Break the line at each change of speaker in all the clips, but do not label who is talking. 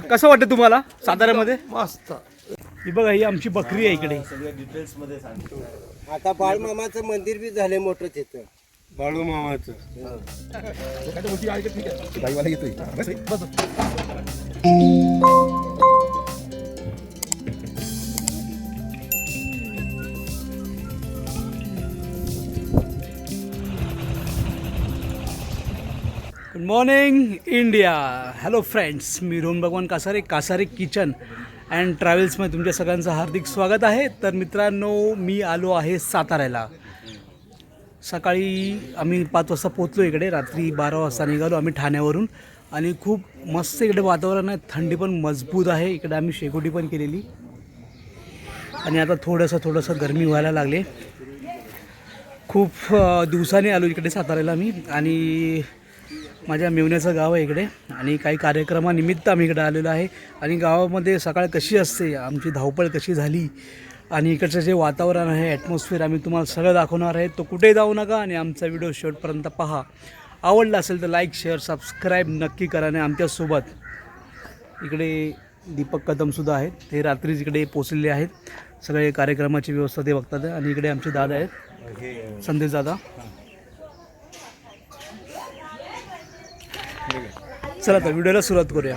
कसं वाटतं तुम्हाला साताऱ्यामध्ये?
मस्त.
ही बघा ही आमची बकरी आहे इकडे.
आता बाळमामाचं मंदिर बी झालंय मोठं तिथं
बाळू मामाचं
good morning India hello friends me Rohan Bhagwan Kasare Kasare kitchen and ट्रॅव्हल्समध्ये तुमच्या सगळ्यांचं हार्दिक स्वागत आहे. तर मित्रांनो मी आलो आहे साताऱ्याला. सकाळी आम्ही पाच वाजता पोचलो इकडे. रात्री बारा वाजता निघालो आम्ही ठाण्यावरून. आणि खूप मस्त इकडे वातावरण आहे. थंडी पण मजबूत आहे. इकडे आम्ही शेकोटी पण केलेली. आणि आता थोडंसं थोडंसं गरमी व्हायला लागले. खूप दिवसाने आलो इकडे साताऱ्याला मी आणि माझ्या मेवण्याचं गाव आहे इकडे आणि काही कार्यक्रमानिमित्त आम्ही इकडे आलेलो आहे. आणि गावामध्ये सकाळ कशी असते आमची धावपळ कशी झाली आणि इकडचं जे वातावरण आहे ॲटमॉस्फिअर आम्ही तुम्हाला सगळं दाखवणार आहे. तो कुठेही जाऊ नका आणि आमचा व्हिडिओ शेवटपर्यंत पहा. आवडला असेल तर लाईक शेअर सबस्क्राईब नक्की करा आणि आमच्यासोबत इकडे दीपक कदमसुद्धा आहेत. ते रात्रीच इकडे पोचलेले आहेत. सगळे कार्यक्रमाची व्यवस्था ते बघतात आणि इकडे आमचे दादा आहेत. संदेश दादा. चला तर व्हिडिओला सुरुवात करूया.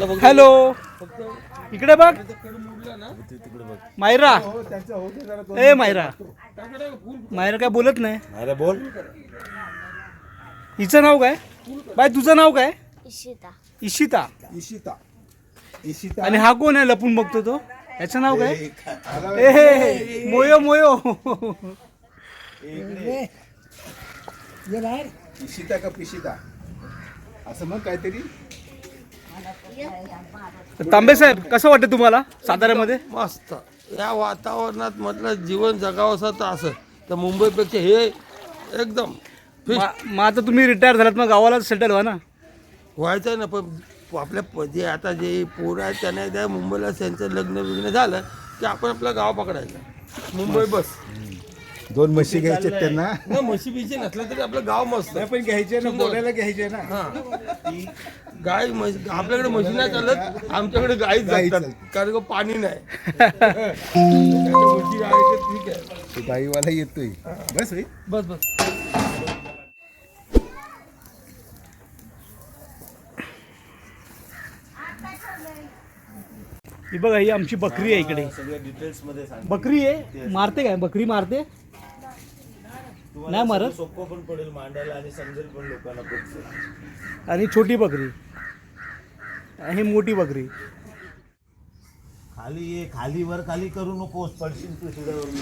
हॅलो. इकडे बघ. मायरा. ए मायरा. मायरा काय बोलत नाही.
अरे बोल.
हिचं नाव काय? बाय तुझं नाव काय?
इशिता.
इशिता.
इशिता. इशिता.
आणि हा कोण आहे लपून बघतो तो? याचं नाव काय? ए हे, हे, मोयो मोयो.
इशिता का पिशिता? असं मग काहीतरी?
तर तांबे साहेब कसं वाटतं तुम्हाला साताऱ्यामध्ये?
मस्त. या वातावरणात म्हटलं जीवन जगावं असं तर असं. तर मुंबईपेक्षा हे एकदम
मा- मग आता तुम्ही रिटायर झालात मग गावाला सेटल व्हा ना.
व्हायचं ना पण आपल्या प- जे आता जे पोरं आहेत त्यांना एकदा मुंबईला त्यांचं लग्न बिग्न झालं की आपण आपलं गाव पकडायचं. मुंबई बस.
दोन म्हशी घ्यायचे त्यांना.
ना म्हशी बिशी नसलं तरी आपलं गाव मस्त.
पण घ्यायचे ना बोलायला घ्यायचे ना.
हा. गाय आपल्याकडे म्हशी नाही चालत आमच्याकडे गाईच
गाई
जातात कारण का पाणी नाही. त्याच्यामुळे म्हशी आहे ते ठीक आहे.
तो गाईवाला येतोय बस
बस. बस
ही बघा ही आमची बकरी आहे इकडे. बकरी आहे? मारते काय? बकरी मारते? नाही मारत?
सोपं पण पडेल मांडायला आणि समजेल पण लोकांना
आणि छोटी बकरी. आणि मोठी बकरी.
खाली ये खाली वर खाली करू नकोस. पडशील तू शिड्यावरून.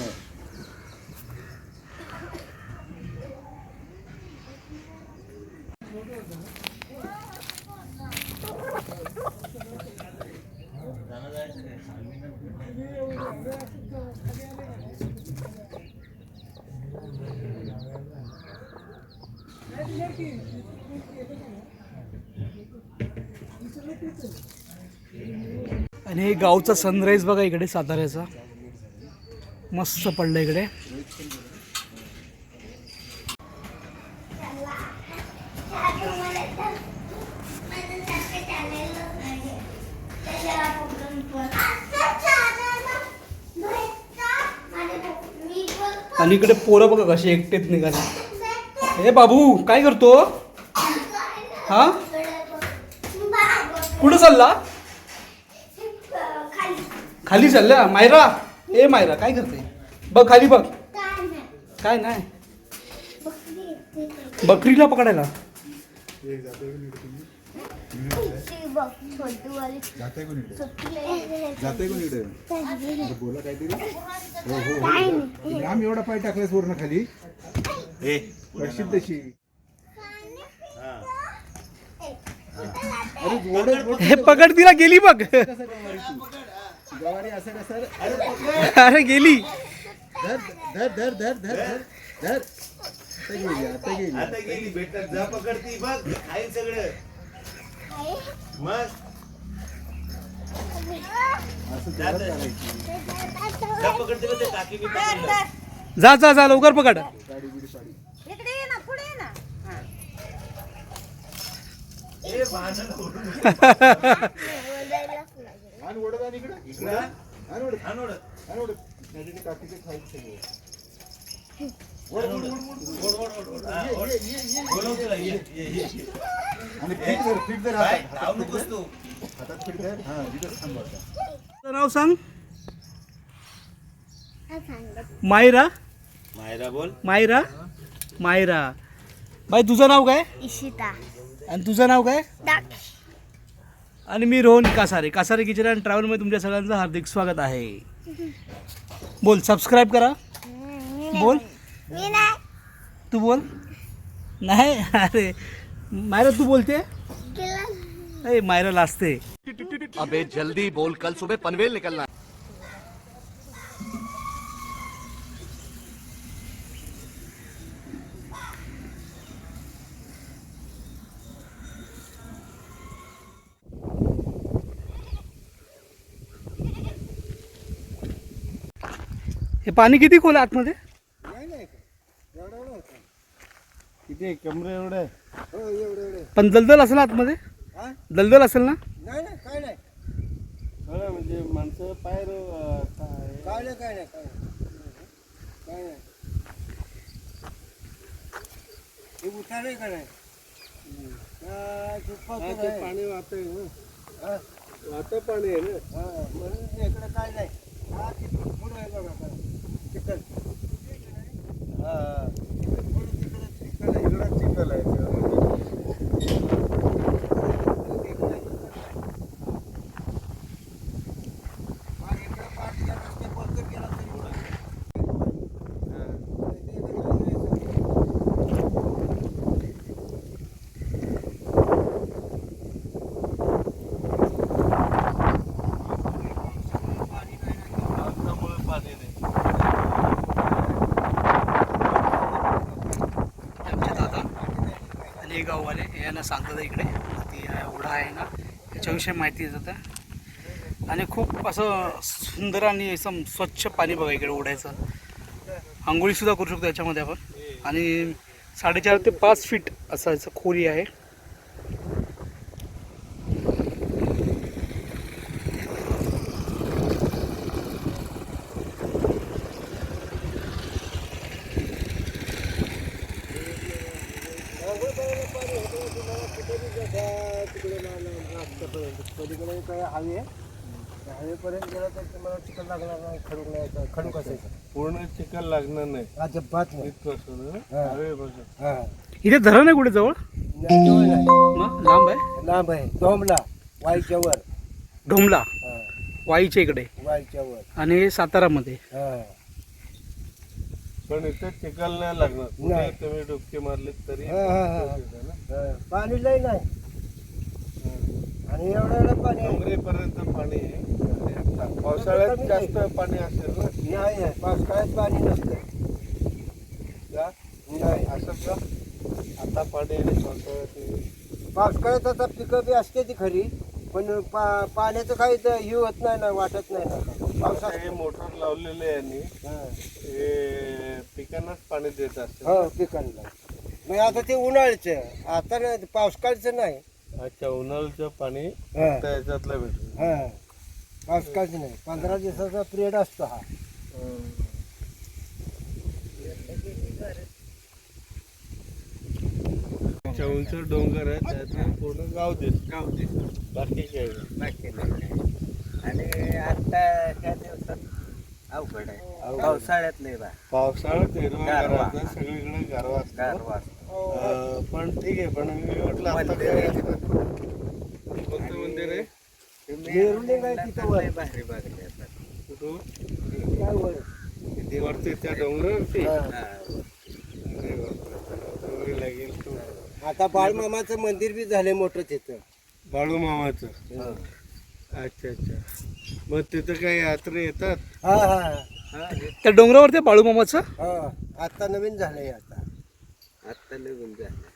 आणि हे गावचा सनराईज बघा इकडे साताऱ्याचा. मस्त पडलं इकडे. आणि इकडे पोरं बघा कशी एकटेच निघाले. हे बाबू काय करतो? हा? कुठं चालला? खाली. चालल्या मायरा. ए मायरा काय करते? बघ खाली बघ. काय नाही. बकरीला पकडायला?
बोला काहीतरी. हो हो हो. एवढा पाय टाकलायस वरनं खाली. तशी.
हे पकड तिला गेली बघ.
गवारी असं कसं
अरे गेली.
धर धर धर धर धर धर धर. आता गेली आता गेली.
आता गेली भेटत जा पकडती बघ. खाईल सगळं. जा
जा जा. लवकर पकड. नाव सांग? मायरा?
मायरा बोल.
मायरा? मायरा. बाई तुझं नाव काय?
इशिता.
आणि तुझं नाव काय? आणि मी रोहन कासारे. कासारे किचन अँड ट्रॅव्हलमध्ये तुमच्या सगळ्यांचं हार्दिक स्वागत आहे. बोल सबस्क्राईब करा. बोल.
मी नाही.
तू बोल. नाही? अरे मायरा तू बोलते? मायरा लाजते.
अबे जल्दी बोल. कल सुबह पनवेल निकलना है।
हे पाणी किती खोल आहे आतमध्ये?
किती कमरे एवढं?
हो एवढं एवढं.
पण दलदल असेल आतमध्ये?
हा?
दलदल असेल ना?
नाही नाही काय नाही.
म्हणजे माणसं पायर
काय नाही काय नाही काय नाही. काय नाही. हे उठाले का नाही? काय नाही.
पाणी वाहतंय
हा?
वाहतं पाणी आहे ना?
हा, म्हणून इकडे काय नाही. हा तिकडं पुढं आहे बघा. काय. चिखल हा, हा. पुढं तिकडं चिखल आहे.
इकडं चिखल आहे
हा, इकडं पाठ गेला रस्ते बंद केला तरी उडत. हा. ते इकडं जायचं.
पावसामुळे पाणी नाही
हे आमचे दादा आणि हे गाववाले हे यांना सांगतात इकडे. ती ओढा आहे ना. त्याच्याविषयी माहिती देतात. आणि खूप असं सुंदर आणि असं स्वच्छ पाणी बघा इकडे ओढायचं आंघोळीसुद्धा करू शकतो याच्यामध्ये आपण. आणि साडेचार ते पाच फीट असं याचं खोली आहे.
पलीकडे काय हवे हवेपर्यंत गेला तर तुम्हाला चिकन लागणार नाही खडूक नाही खडूक असायचं
पूर्ण चिखल लागणार नाही.
अजिबात नाही.
इथपासून
हा.
हवेपासून
हा.
इथे धरण आहे कुठे जवळ?
नाही, जवळ नाही.
मग लांब आहे?
लांब आहे. डोमला वाईच्या वर.
ढोमला
हा,
वाईच्या इकडे.
वाईच्या वर.
आणि सातारामध्ये.
हा.
पण इथे चिखल नाही लागणार. कुठे
नाही.
तुम्ही डुबकी मारली तरी
हा, हा, हा. हा. पाणी लई नाही. आणि एवढं एवढं पाणी आहे.
डोंगरेपर्यंत पाणी आहे. पावसाळ्यात जास्त पाणी असेल ना?
नाही आहे. पावसाळ्यात पाणी नसतं
का?
नाही.
असं का? आता पाणी आहे पावसाळ्यात?
पावसाळ्यात आता पिकं बी असते ती खरी पण पा पाण्याचं काही तर हे होत नाही ना वाटत नाही ना. पावसात
हे मोटर लावलेले आहे आणि
हा.
हे पिकांनाच पाणी देत असते
हो पिकांना. मग आता ते उन्हाळ्याचं. आता नाही पावसाळ्याचं नाही.
अच्छा उन्हाळ्याचं पाणी
हा.
त्या याच्यातलं भेटतं.
हा. पावसाळ्याचं नाही पंधरा दिवसाचा पिरियड असतो हा.
अच्छा उंच डोंगर आहे त्यात पूर्ण गाव दिसत. गाव दिसत. बाकी काही नाही.
आणि आता त्या दिवसात
अवघड आहे. पावसाळ्यात लय बा
पावसाळ्यात हिरवा
गारवा.
गारवा असतं, सगळीकडे गारवा असतो. अं, पण ठीक आहे पण मी म्हटलं आता काय कोणतं मंदिर आहे?
लय भारी बागले आता.
कुठं? वरती. त्या डोंगरावरती अरे बापरे. डोंगरी लागेल तो.
आता बाळमामाचं मंदिर बी झालंय मोठं तिथं.
बाळू मामाचं अच्छा अच्छा. मग तिथं काही यात्रा येतात?
हा हा.
त्या डोंगरावरती बाळूमामाचं?
हा आता नवीन झालंय आता.
आत्ता नवीन झालं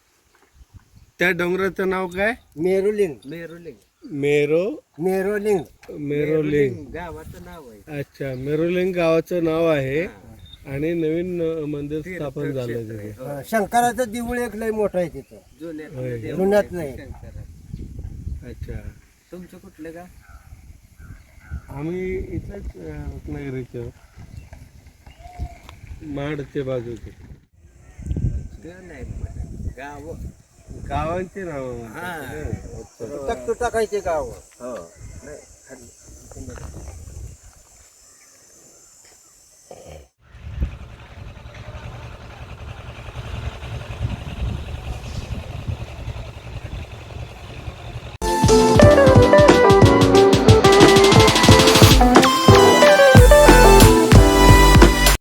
त्या डोंगराचं नाव काय?
मेरुलिंग.
मेरुलिंग.
मेरो
मेरुलिंग.
मेरोलिंग.
गावाचं नाव आहे.
अच्छा मेरोलिंग गावाचं नाव आहे आणि नवीन अं, मंदिर स्थापन झालं तिथे.
हा, शंकराचं देऊळ एक लय मोठं आहे तिथं.
जुन्यातलं देव
जुन्यात नाही.
अच्छा.
तुमचं कुठलं का
आम्ही इथंच रत्नागिरीचं माडच्या बाजूचे.
ते नाही म्हणत. गाव
गावांची नाव
हा
टक टाकायचे गाव
हो नाही खाली.